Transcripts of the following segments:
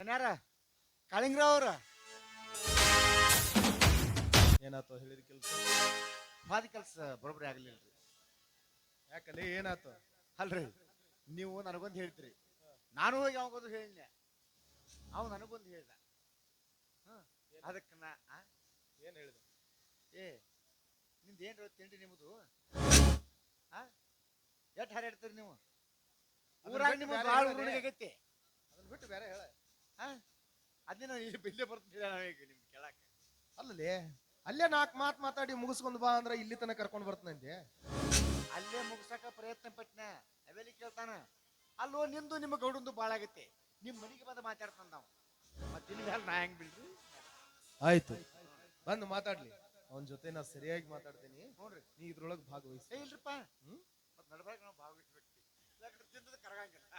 ಏನಾರ ಕಾಳಿಂಗ್ರಾವ್ ಅವ್ರ. ಏನಾತು ಹೇಳಿದ ಕೆಲ್ಸ? ಮಾದ ಕೆಲಸ ಬರೋಬ್ಬರಿ ಆಗ್ಲಿಲ್ಲ ರೀ ಯಾಕಲ್ಲಿ ಏನಾತು? ಅಲ್ರಿ ನೀವು ನನಗೊಂದು ಹೇಳ್ತೀರಿ. ನಾನು ಹೋಗಿ ಅವಾಗೊಂದು ಹೇಳಿದ್ನೆ ಅವ ನನಗೊಂದು ಹೇಳ್ದ. ಅದಕ್ಕೆ ನಾ ಆ? ಏನ್ ಹೇಳಿದ? ಏ ನಿಮ್ದು ಏನ್ರ ತಿಂಡಿ ನಿಮ್ಮದು? ಆ? ಎಷ್ಟು ಹಾರಾಡ್ತೀರಿ ನೀವು? ಊರಾಗ ನಿಮ್ಗೆ ಭಾಳ. ಉರುಳಿಗೆ ಆಗೈತಿ. ಅದನ್ನ ಬಿಟ್ಟು ಬೇರೆ ಹೇಳ ಅದನ್ನೇ ನಾನು ಇಲ್ಲಿ ಬಿಲ್ಲೇ ಬರ್ತಿದ್ದೆ ನಾವೀಗ ನಿಮ್ಗೆ ಕೇಳಕ್ಕೆ. ಅಲ್ಲಲ್ಲಿ? ಅಲ್ಲೇ ನಾಲ್ಕು ಮಾತು ಮಾತಾಡಿ ಮುಗಿಸ್ಕೊಂಡು ಬಾ ಅಂದ್ರೆ ಇಲ್ಲಿ ತನಕ ಕರ್ಕೊಂಡು ಬರ್ತಾನಂದೆ ಅಲ್ಲೇ ಮುಗಿಸಕ ಪ್ರಯತ್ನ ಪಟ್ನ. ಅವೆಲ್ಲಿ ಕೇಳ್ತಾನ? ಅಲ್ಲೋ ನಿಂದು ನಿಮ್ಮ ಗೌಡಂದು ಭಾಳ ಆಗತ್ತೆ. ನಿಮ್ಮ ಮನೆಗೆ ಬಂದು ಮಾತಾಡ್ತಾನ ನಾವು. ಮತ್ತೆ ನಿಮ್ಗೆ ನಾ ಹೆಂಗ್ ಬಿಡ್ರಿ ಆಯ್ತು. ಬಂದು ಮಾತಾಡ್ಲಿ. ಅವನ ಜೊತೆ ನಾ ಸರಿಯಾಗಿ ಮಾತಾಡ್ತೀನಿ. ನೋಡ್ರಿ. ನೀ ಇದ್ರೊಳಗೆ ಭಾಗವಹಿಸಿ. ಇಲ್ರಿಪ್ಪ. ಹ್ಮ್? ಮತ್ತೆ ನಡ್ಬಾರ್ಕ ನಾವು ಭಾಗವಹಿಸ್ಬೇಕು. ಯಾಕಂದ್ರೆ ತಿಂದದ ಕರಗಂಗಿಲ್ಲ.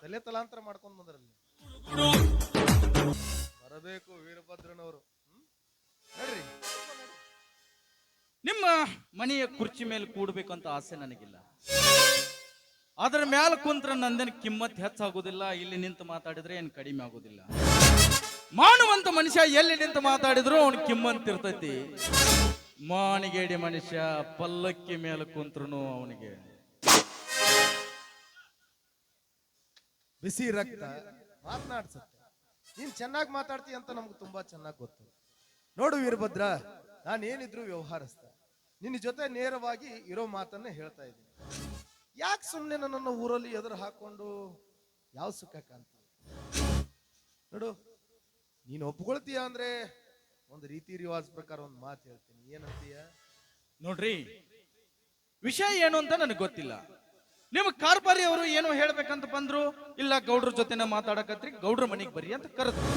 ತಲೆ ತಲಾಂತರ ಮಾಡ್ಕೊಂಡು ಬಂದ್ರಲ್ಲಿ. ಬರಬೇಕು ವೀರಭದ್ರನವರು. ನಿಮ್ಮ ಮನೆಯ ಕುರ್ಚಿ ಮೇಲೆ ಕೂಡ್ಬೇಕಂತ ಆಸೆ ನನಗಿಲ್ಲ. ಅದರ ಮ್ಯಾಲ ಕುಂತ್ರ ನಂದೇನು ಕಿಮ್ಮತ್ ಹೆಚ್ಚಾಗೋದಿಲ್ಲ, ಇಲ್ಲಿ ನಿಂತು ಮಾತಾಡಿದ್ರೆ ಏನು ಕಡಿಮೆ ಆಗೋದಿಲ್ಲ. ಮಾನವಂತ ಮನುಷ್ಯ ಎಲ್ಲಿ ನಿಂತು ಮಾತಾಡಿದ್ರು ಅವನು ಕಿಮ್ಮಂತ ಇರ್ತೈತಿ. ಮಾನಿಗೇಡಿ ಮನುಷ್ಯ ಪಲ್ಲಕ್ಕಿ ಮೇಲೆ ಕುಂತ್ರು ಅವನಿಗೆ. ಬಿಸಿ ರಕ್ತ ಮಾತನಾಡ್ಸತ್ತೆ. ನೀನ್ ಚೆನ್ನಾಗಿ ಮಾತಾಡ್ತೀಯ ಅಂತ ನಮ್ಗೆ ತುಂಬಾ ಚೆನ್ನಾಗಿ ಗೊತ್ತು. ನೋಡು ವೀರಭದ್ರ, ನಾನೇನಿದ್ರು ವ್ಯವಹಾರಸ್ತ ನಿನ್ನ ಜೊತೆ ನೇರವಾಗಿ ಇರೋ ಮಾತನ್ನ ಹೇಳ್ತಾ ಇದ್ದೀನಿ. ಯಾಕೆ ಸುಮ್ಮನೆ ನನ್ನನ್ನು ಊರಲ್ಲಿ ಎದುರು ಹಾಕೊಂಡು ಯಾವ ಸುಖ ಕಾಣ್ತೀನಿ ನೋಡು, ನೀನು ಒಪ್ಕೊಳ್ತೀಯ ಅಂದ್ರೆ ಒಂದು ರೀತಿ ರಿವಾಜ್ ಪ್ರಕಾರ ಒಂದು ಮಾತು ಹೇಳ್ತೀನಿ. ಏನಂತೀಯ? ನೋಡ್ರಿ, ವಿಷಯ ಏನು ಅಂತ ನನಗೆ ಗೊತ್ತಿಲ್ಲ. ನಿಮ್ಮ ಕಾರ್ಪಾರಿ ಅವರು ಏನು ಹೇಳ್ಬೇಕಂತ ಬಂದ್ರು, ಇಲ್ಲ ಗೌಡ್ರ ಜೊತೆನ ಮಾತಾಡಕತ್ರಿ, ಗೌಡ್ರ ಮನೆಗೆ ಬರ್ರಿ ಅಂತ ಕರೆದ್ರು.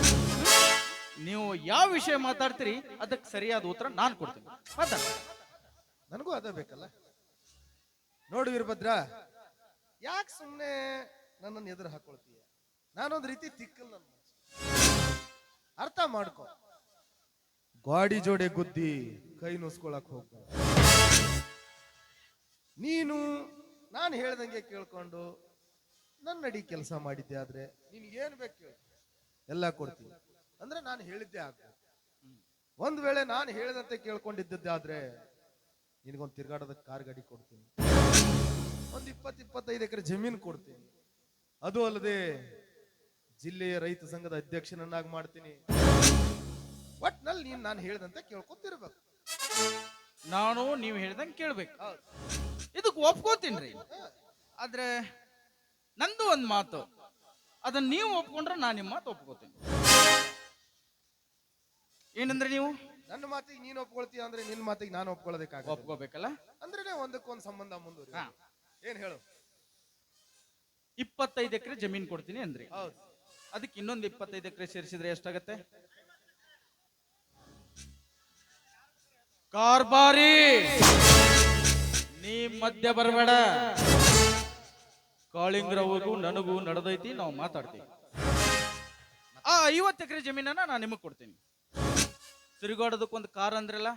ನೀವು ಯಾವ ವಿಷಯ ಮಾತಾಡ್ತೀರಿ ಅದಕ್ಕೆ ಸರಿಯಾದ ಉತ್ತರ ನಾನು ಕೊಡ್ತೀನಿ. ನನಗೂ ಅದೇ ಬೇಕಲ್ಲ. ನೋಡು ವೀರಭದ್ರ, ಯಾಕೆ ಸುಮ್ಮನೆ ನನ್ನನ್ನು ಎದುರು ಹಾಕೊಳ್ತೀಯ? ನಾನೊಂದು ರೀತಿ ತಿಕ್ಕಲ್ ನನ್ನ ಅರ್ಥ ಮಾಡ್ಕೊ. ಗಾಡಿ ಜೋಡೆ ಗುದ್ದಿ ಕೈ ನುಸ್ಕೊಳಕ್ ಹೋಗು ನೀನು ನಾನು ಹೇಳ್ದಂಗೆ ಕೇಳ್ಕೊಂಡು ನನ್ನ ಅಡಿ ಕೆಲಸ ಮಾಡಿದ್ದೆ ಆದ್ರೆ ನಿನ್ಗೆ ಏನ್ ಬೇಕು ಎಲ್ಲ ಕೊಡ್ತೀನಿ. ಅಂದ್ರೆ ನಾನು ಹೇಳಿದ್ದೆ ಆಗ್ಬೇಕು. ಒಂದ್ ವೇಳೆ ನಾನು ಹೇಳಿದಂತೆ ಕೇಳ್ಕೊಂಡಿದ್ದಾದ್ರೆ ನಿನಗೊಂದು ತಿರ್ಗಾಡೋದ ಕಾರ್ ಗಾಡಿ ಕೊಡ್ತೀನಿ. ಒಂದ್ ಇಪ್ಪತ್ ಇಪ್ಪತ್ತೈದು ಎಕರೆ ಜಮೀನು ಕೊಡ್ತೀನಿ. ಅದು ಅಲ್ಲದೆ ಜಿಲ್ಲೆಯ ರೈತ ಸಂಘದ ಅಧ್ಯಕ್ಷನನ್ನಾಗಿ ಮಾಡ್ತೀನಿ. ಒಟ್ನಲ್ಲಿ ನೀನ್ ನಾನು ಹೇಳಿದಂತೆ ಕೇಳ್ಕೊತಿರ್ಬೇಕು. ನಾನು ನೀವು ಹೇಳ್ದಂಗೆ ಕೇಳ್ಬೇಕು. ಇದಕ್ಕೆ ಒಪ್ಕೋತೀನಿ ಆದ್ರೆ ನಂದು ಒಂದು ಮಾತು ಅದನ್ನ ನೀವು ಒಪ್ಕೊಂಡ್ರೆ ನಾನು ನಿಮ್ಮ ಮಾತು ಒಪ್ಕೋತೀನಿ. ಏನಂದ್ರೆ ನೀವು? ನನ್ನ ಮಾತಿಗೆ ನೀನು ಒಪ್ಕೊಳ್ತೀಯ ಅಂದ್ರೆ ನಿನ್ನ ಮಾತಿಗೆ ನಾನು ಒಪ್ಕೊಳ್ಳೋದಕ್ಕೆ ಒಪ್ಕೋಬೇಕಲ್ಲ? ಅಂದ್ರೆ ಒಂದಕ್ಕೊಂದು ಸಂಬಂಧ ಮುಂದುವರಿ. ಏನ್ ಹೇಳು? ಇಪ್ಪತ್ತೈದು ಎಕರೆ ಜಮೀನ್ ಕೊಡ್ತೀನಿ ಅಂದ್ರಿ. ಹೌದು. ಅದಕ್ಕೆ ಇನ್ನೊಂದು ಇಪ್ಪತ್ತೈದು ಎಕರೆ ಸೇರಿಸಿದ್ರೆ ಎಷ್ಟಾಗತ್ತೆ? ಕಾರ್ಬಾರಿ! ನೀ ಮಧ್ಯ ಬರಬೇಡ. ಕಾಳಿಂಗ್ರವ್ರಿಗೂ ನನಗೂ ನಡೆದೈತಿ, ನಾವು ಮಾತಾಡ್ತೀವಿ. ಆ ಐವತ್ತು ಎಕರೆ ಜಮೀನನ್ನ ನಾನು ನಿಮಗೆ ಕೊಡ್ತೀನಿ. ತಿರುಗಾಡೋದಕ್ಕೊಂದು ಕಾರ್ ಅಂದ್ರಲ್ಲ,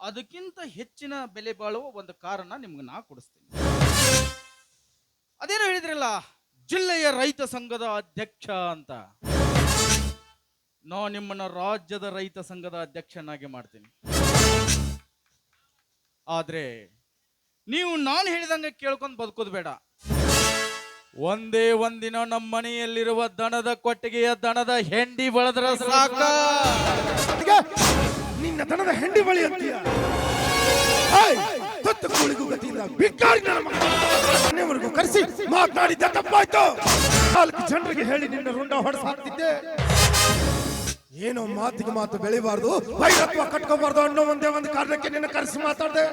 ಅದಕ್ಕಿಂತ ಹೆಚ್ಚಿನ ಬೆಲೆ ಬಾಳುವ ಒಂದು ಕಾರನ್ನ ನಿಮ್ಗೆ ನಾ ಕೊಡಿಸ್ತೀನಿ. ಅದೇನು ಹೇಳಿದ್ರಲ್ಲ, ಜಿಲ್ಲೆಯ ರೈತ ಸಂಘದ ಅಧ್ಯಕ್ಷ ಅಂತ. ನಾ ನಿಮ್ಮನ್ನ ರಾಜ್ಯದ ರೈತ ಸಂಘದ ಅಧ್ಯಕ್ಷನಾಗಿ ಮಾಡ್ತೀನಿ. ಆದ್ರೆ ನೀವು ನಾನು ಹೇಳಿದಂಗೆ ಕೇಳ್ಕೊಂಡು ಬದುಕೋದು ಬೇಡ. ಒಂದೇ ಒಂದಿನ ನಮ್ಮ ಮನೆಯಲ್ಲಿರುವ ದನದ ಕೊಟ್ಟಿಗೆಯ ದನದ ಹೆಂಡಿ ಬಳದ್ರ ಸಾಕ. ನಿನ್ನ ದನದ ಹೆಂಡಿ ಬಳಿ ಅಂತೀಯ? ಹಾಯ್, ತೊತ್ತ ಕೂಳಿಗೂ ಗತಿಯಿಂದ ಬಿಕ್ಕಾರಿ ನನ್ನ ಮನೆಯವರೆಗೂ ಕರೆಸಿ ಮಾತನಾಡಿದ್ದ ತಪ್ಪಾಯ್ತು. ನಾಲ್ಕು ಜನರಿಗೆ ಹೇಳಿ ನಿನ್ನ ರುಂಡ ಹೊಡೆಸಾಕ್ತಿದ್ದೆ. ಏನೋ ಮಾತಿಗೆ ಮಾತು ಬೆಳಿಬಾರ್ದು ವೈರತ್ವ ಕಟ್ಕೋಬಾರ್ದು ಅನ್ನೋ ಒಂದೇ ಒಂದು ಕಾರಣಕ್ಕೆ ನಿನ್ನ ಕರೆಸಿ ಮಾತಾಡ್ದೆ.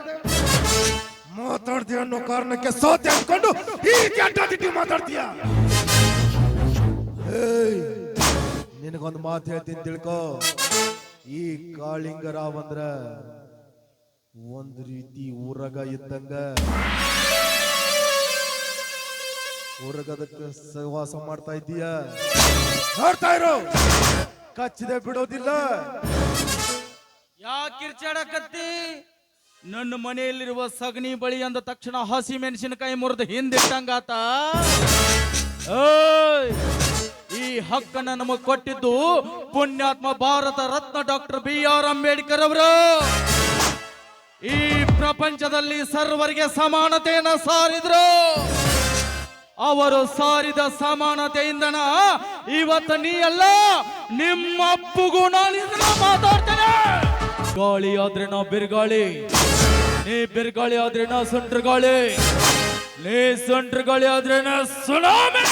ಮಾತಾಡ್ದೆ ಅನ್ನೋ ಕಾರಣಕ್ಕೆ ಸೋತೆ ಅನ್ಕೊಂಡು ಈ ಅಡ್ಡಾದಿಡ್ಡಿ ಮಾತಾಡ್ತೀಯ? ಏಯ್ ನಿನಗೊಂದು ಮಾತು ಹೇಳ್ತೀನಿ ತಿಳ್ಕೊ. ಈ ಕಾಳಿಂಗರಾವ್ ಅಂದ್ರ ಒಂದ್ ರೀತಿ ಊರಗ ಇದ್ದಂಗ. ಊರಗದಕ್ಕೆ ಸಹವಾಸ ಮಾಡ್ತಾ ಇದ್ದೀಯ? ನೋಡ್ತಾ ಇರೋ. ಕಚ್ಚಿದೆ ಬಿಡೋದಿಲ್ಲ. ಯಾಕೆ ಕಿರ್ಚಾಡಕತ್ತಿ? ನನ್ನ ಮನೆಯಲ್ಲಿರುವ ಸಗಣಿ ಬಳಿ ಅಂದ ತಕ್ಷಣ ಹಸಿ ಮೆಣಸಿನಕಾಯಿ ಮುರಿದು ಹಿಂದಿಟ್ಟಂಗಾತ. ಈ ಹಕ್ಕನ್ನ ನಮಗ್ ಕೊಟ್ಟಿದ್ದು ಪುಣ್ಯಾತ್ಮ Bharat Ratna doctor B R Ambedkar ಅವರು. ಈ ಪ್ರಪಂಚದಲ್ಲಿ ಸರ್ವರಿಗೆ ಸಮಾನತೆಯನ್ನ ಸಾರಿದ್ರು. ಅವರು ಸಾರಿದ ಸಮಾನತೆಯಿಂದನ ಇವತ್ತು ನೀ ಅಲ್ಲ ನಿಮ್ಮ ಅಪ್ಪಗೂ ನಾನು ಮಾತಾಡ್ತೇನೆ. ಗಾಳಿ ಆದ್ರೆ ನಾವು ಬಿರುಗಾಳಿ. ನೀ ಬಿರುಗಾಳಿ ಆದ್ರೆ ನಾ ಸುಂಟ್ರ ಗಾಳಿ. ನೀ ಸುಂಟ್ರಗಾಳಿ ನಾ ಸುನಾಮಿ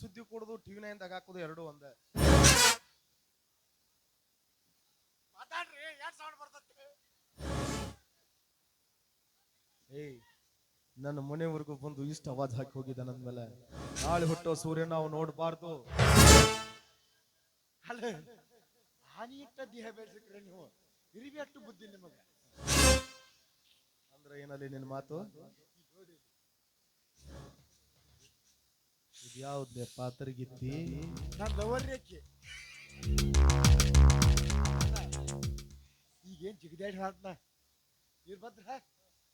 ಸುದ್ದಿ ಕೊಡೋದು ಟಿವಿ ನೈನ್ದಾಗ ಹಾಕೋದು ಎರಡು ಒಂದ. ಮಾತಾಡ್ರಿ ಎರಡ್ ಸೌಂಡ್ ಬರ್ತೈತಿ. ಏಯ್ ನನ್ನ ಮನೆವರೆಗೂ ಬಂದು ಇಷ್ಟ ಅವಾಜ್ ಹಾಕಿ ಹೋಗಿದ್ದ ನನ್ನ ಮೇಲೆ. ನಾಳೆ ಹುಟ್ಟೋ ಸೂರ್ಯ ನಾವು ನೋಡಬಾರ್ದು. ಅಲ್ಲ ಹಾನಿ ಇಟ್ಟ ದೇಹ ಬೆಳೆಸಿಕ್ರೆ ನೀವು ಅಷ್ಟು ಬುದ್ಧಿ ನಿಮಗೆ. ಅಂದ್ರೆ ಏನಲ್ಲಿ ನಿನ್ನ ಮಾತು? ಇದ್ಯಾವ್ದೇ ಪಾತ್ರಗಿತ್ತಿ? ನಾನು ಲವರ್ ರೇಖೆ ಈಗೇನ್ ಜಿಗದಾಡಿ ಹಾಡ್ನ ಇರ್ಬದ್ರ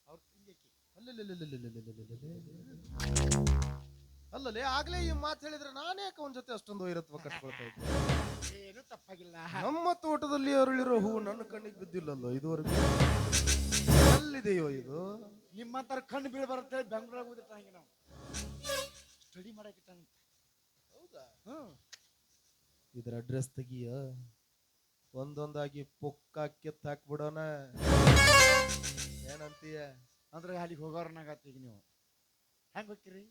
ಅವ್ರ ತಿಂಗಕ್ಕೆ ಅಲ್ಲಲ್ಲೇ ಆಗ್ಲೇ ಈ ಮಾತು ಹೇಳಿದ್ರೆ ನಾನೇ ಅವನ ಜೊತೆ ಅಷ್ಟೊಂದು ವೈರತ್ವ ಕಟ್ಕೊಳ್ತಾ ಇದ್ದೆ ಏನು ತಪ್ಪಾಗಿಲ್ಲ ನಮ್ಮ ತೋಟದಲ್ಲಿ ಅರಳಿರೋ ಹೂ ನನ್ನ ಕಣ್ಣಿಗೆ ಬಿದ್ದಿಲ್ಲಲ್ಲ ಇದುವರೆಗೆ ಅಲ್ಲಿದೆಯೋ ಇದು ನಿಮ್ಮಂತರ ಕಣ್ಣು ಬೀಳ್ ಬರುತ್ತೆ ಬೆಂಗಳೂರಾಗ ಓದಿಟ್ಟ ಹಂಗೆ ನಾವು ಸ್ಟಡಿ ಮಾಡಕ್ಕಿಟ್ಟ ಹೌದಾ? ಹ್ಮ್ ಇದ್ರ ಅಡ್ರೆಸ್ ತೆಗಿಯ. ಒಂದೊಂದಾಗಿ ಪೊಕ್ಕ ಕೆತ್ತ ಹಾಕ್ಬಿಡೋಣ. ಏನಂತೀಯ? ಅಂದ್ರೆ ಅಲ್ಲಿಗೆ ಹೋಗೋರ್ನಾಗತ್ತೆ ಈಗ ನೀವು. ಹೆಂಗ್ ಹೋಗ್ತೀರಿ?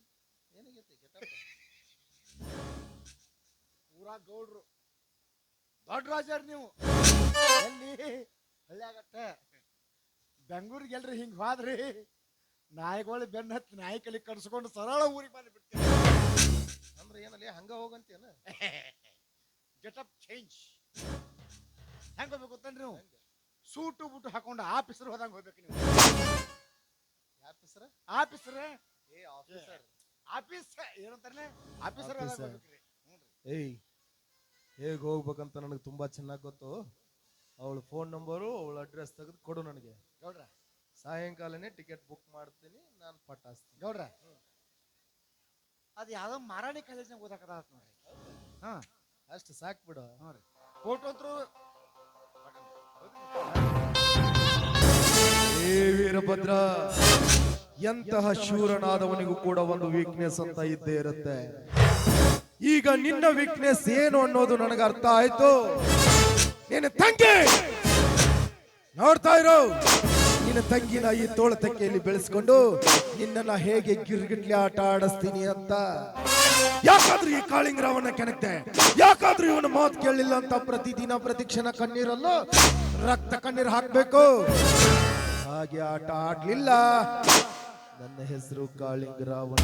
ಪೂರಾ ಗೌಡ್ರು. ದೊಡ್ಡ ರಾಜರ್ ನೀವು. ಎಲ್ಲಿ? ಹಳ್ಳಿಯಾಗತ್ತ ಬೆಂಗಳೂರಿಗೆ ಎಲ್ರಿ ಹಿಂಗ್ ಹೋದ್ರಿ? ನಾಯಿಗಳು ಬೆನ್ನ ಹತ್ತಿ ನಾಯಿ ಕಲಿ ಕಡ್ಸ್ಕೊಂಡು ಸರಳ ಊರಿಗೆ ಬಂದು ಬಿಡ್ತೀವಿ ಅಂದ್ರೆ ಏನಲ್ಲಿ ಹಂಗ ಹೋಗಂತೇನ? ಅಪ್ ಚೇಂಜ್ ಹೆಂಗ್ ಹೋಗ್ಬೇಕು ಗೊತ್ತೇನ್ರಿ ನೀವು? ಸೂಟು ಬುಟ್ಟು ಹಾಕೊಂಡು ಆಫೀಸರ್ ಹೋದಂಗ ಹೋಗ್ಬೇಕು ನೀವು. ಹೆಸರ ಆಫೀಸರ್? ಏ ಆಫೀಸರ್. ಆಫೀಸ್ ಏನಂತಾರಲ್ಲ? ಆಫೀಸರ್. ಹೋಗ್ಬೇಕ್ರಿ ಏಯ್ ಹೇಗ್ ಹೋಗ್ಬೇಕಂತ ನನಗೆ ತುಂಬಾ ಚೆನ್ನಾಗಿ ಗೊತ್ತು. ಅವಳ ಫೋನ್ ನಂಬರು ಅವಳ ಅಡ್ರೆಸ್ ತೆಗೆದು ಕೊಡು ನನಗೆ. ಗೌಡ್ರ. ಸಾಯಂಕಾಲನೇ ಟಿಕೆಟ್ ಬುಕ್ ಮಾಡ್ತೀನಿ ನಾನು ಪಟಾಸ್ತೀನಿ. ಗೌಡ್ರ. ಅದು ಯಾವ್ದೋ ಮಾರಾಣಿ ಕಾಲೇಜ್ನಾಗ ಓದಾಕದ ನೋಡ್ರಿ. ಹಾ. ಅಷ್ಟು ಸಾಕು ಬಿಡು ಹ್ಞೂ ರೀ ಫೋಟೋ ಅಂತರೂ ಏ ವೀರಭದ್ರ ಎಂತಹ ಶೂರನಾದವನಿಗೂ ಕೂಡ ಒಂದು ವೀಕ್ನೆಸ್ ಅಂತ ಇದ್ದೇ ಇರುತ್ತೆ. ಈಗ ನಿನ್ನ ವೀಕ್ನೆಸ್ ಏನು ಅನ್ನೋದು ನನಗೆ ಅರ್ಥ ಆಯ್ತು. ನೀನು ತಂಗಿ, ನೋಡ್ತಾ ಇರೋ. ನಿನ್ನ ತಂಗಿನ ಈ ತೋಳ ತಕ್ಕೆಯಲ್ಲಿ ಬೆಳೆಸ್ಕೊಂಡು ನಿನ್ನನ್ನ ಹೇಗೆ ಗಿರ್ಗಿಟ್ಲಿ ಆಟ ಆಡಿಸ್ತೀನಿ ಅಂತ. ಯಾಕಾದ್ರೂ ಈ ಕಾಳಿಂಗರಾವನ್ನ ಕೆಣಕ್ತೆ ಯಾಕಾದ್ರೂ ಇವನ ಮಾತು ಕೇಳಲಿಲ್ಲ ಅಂತ ಪ್ರತಿದಿನ ಪ್ರತಿಕ್ಷಣ ಕಣ್ಣೀರಲ್ಲೂ ರಕ್ತ ಕಣ್ಣೀರು ಹಾಕ್ಬೇಕು. ಹಾಗೆ ಆಟ ಆಡ್ಲಿಲ್ಲ. ನನ್ನ ಹೆಸರು ಕಾಳಿಂಗರಾವಣ